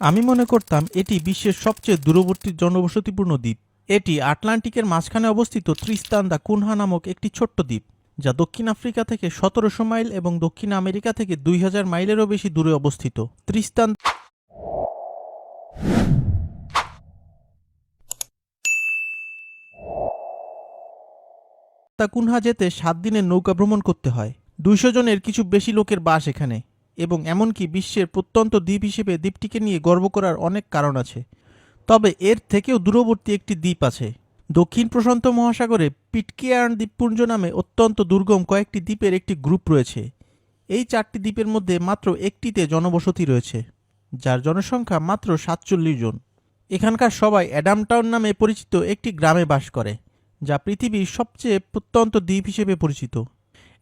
আমি মনে করতাম এটি বিশ্বের সবচেয়ে দূরবর্তী জনবসতিপূর্ণ দ্বীপ। এটি আটলান্টিকের মাঝখানে অবস্থিত ত্রিস্তান দা কুনহা নামক একটি ছোট্ট দ্বীপ, যা দক্ষিণ আফ্রিকা থেকে সতেরোশো মাইল এবং দক্ষিণ আমেরিকা থেকে দুই হাজার মাইলেরও বেশি দূরে অবস্থিত। ত্রিস্তান তা কুনহা যেতে সাত দিনের নৌকা ভ্রমণ করতে হয়। দুইশো জনের কিছু বেশি লোকের বাস এখানে। এবং এমনকি বিশ্বের প্রত্যন্ত দ্বীপ হিসেবে দ্বীপটিকে নিয়ে গর্ব করার অনেক কারণ আছে। তবে এর থেকেও দূরবর্তী একটি দ্বীপ আছে। দক্ষিণ প্রশান্ত মহাসাগরে পিটকেয়ার্ন দ্বীপপুঞ্জ নামে অত্যন্ত দুর্গম কয়েকটি দ্বীপের একটি গ্রুপ রয়েছে। এই চারটি দ্বীপের মধ্যে মাত্র একটিতে জনবসতি রয়েছে, যার জনসংখ্যা মাত্র সাতচল্লিশ জন। এখানকার সবাই অ্যাডামটাউন নামে পরিচিত একটি গ্রামে বাস করে, যা পৃথিবীর সবচেয়ে প্রত্যন্ত দ্বীপ হিসেবে পরিচিত।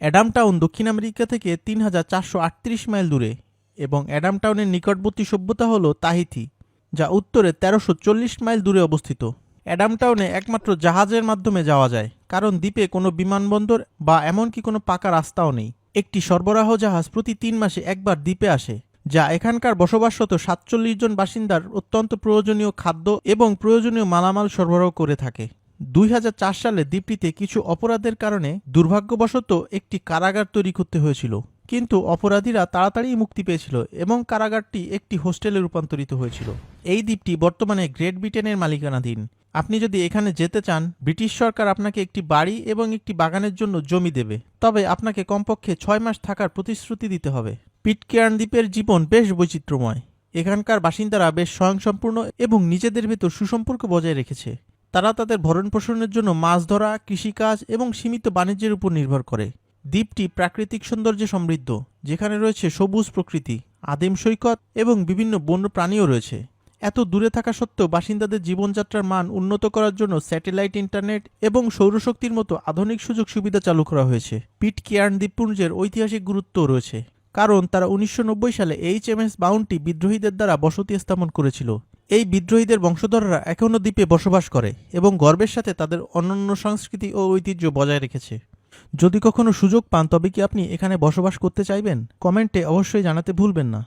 অ্যাডামটাউন দক্ষিণ আমেরিকা থেকে তিন হাজার চারশো আটত্রিশ মাইল দূরে এবং অ্যাডামটাউনের নিকটবর্তী সভ্যতা হল তাহিতি, যা উত্তরে তেরোশো চল্লিশ মাইল দূরে অবস্থিত। অ্যাডামটাউনে একমাত্র জাহাজের মাধ্যমে যাওয়া যায়, কারণ দ্বীপে কোনো বিমানবন্দর বা এমনকি কোনো পাকা রাস্তাও নেই। একটি সরবরাহ জাহাজ প্রতি তিন মাসে একবার দ্বীপে আসে, যা এখানকার বসবাসরত সাতচল্লিশ জন বাসিন্দার অত্যন্ত প্রয়োজনীয় খাদ্য এবং প্রয়োজনীয় মালামাল সরবরাহ করে থাকে। দুই হাজার চার সালে দ্বীপটিতে কিছু অপরাধের কারণে দুর্ভাগ্যবশত একটি কারাগার তৈরি করতে হয়েছিল। কিন্তু অপরাধীরা তাড়াতাড়ি মুক্তি পেয়েছিল এবং কারাগারটি একটি হোস্টেলে রূপান্তরিত হয়েছিল। এই দ্বীপটি বর্তমানে গ্রেট ব্রিটেনের মালিকানাধীন। আপনি যদি এখানে যেতে চান, ব্রিটিশ সরকার আপনাকে একটি বাড়ি এবং একটি বাগানের জন্য জমি দেবে। তবে আপনাকে কমপক্ষে ছয় মাস থাকার প্রতিশ্রুতি দিতে হবে। পিটকেয়ার্ন দ্বীপের জীবন বেশ বৈচিত্র্যময়। এখানকার বাসিন্দারা বেশ স্বয়ংসম্পূর্ণ এবং নিজেদের ভেতর সুসম্পর্ক বজায় রেখেছে। তারা তাদের ভরণ পোষণের জন্য মাছ ধরা, কৃষিকাজ এবং সীমিত বাণিজ্যের উপর নির্ভর করে। দ্বীপটি প্রাকৃতিক সৌন্দর্যে সমৃদ্ধ, যেখানে রয়েছে সবুজ প্রকৃতি, আদিম সৈকত এবং বিভিন্ন বন্য প্রাণীও রয়েছে। এত দূরে থাকা সত্ত্বেও বাসিন্দাদের জীবনযাত্রার মান উন্নত করার জন্য স্যাটেলাইট ইন্টারনেট এবং সৌরশক্তির মতো আধুনিক সুযোগ সুবিধা চালু করা হয়েছে। পিট কেয়ার্ন দ্বীপপুঞ্জের ঐতিহাসিক গুরুত্বও রয়েছে, কারণ তারা উনিশশো নব্বই সালে এইচ এম এস বাউন্টি বিদ্রোহীদের দ্বারা বসতি স্থাপন করেছিল। এই বিদ্রোহীদের বংশধররা এখনও দ্বীপে বসবাস করে এবং গর্বের সাথে তাদের অনন্য সংস্কৃতি ও ঐতিহ্য বজায় রেখেছে। যদি কখনো সুযোগ পান, তবে কি আপনি এখানে বসবাস করতে চাইবেন? কমেন্টে অবশ্যই জানাতে ভুলবেন না।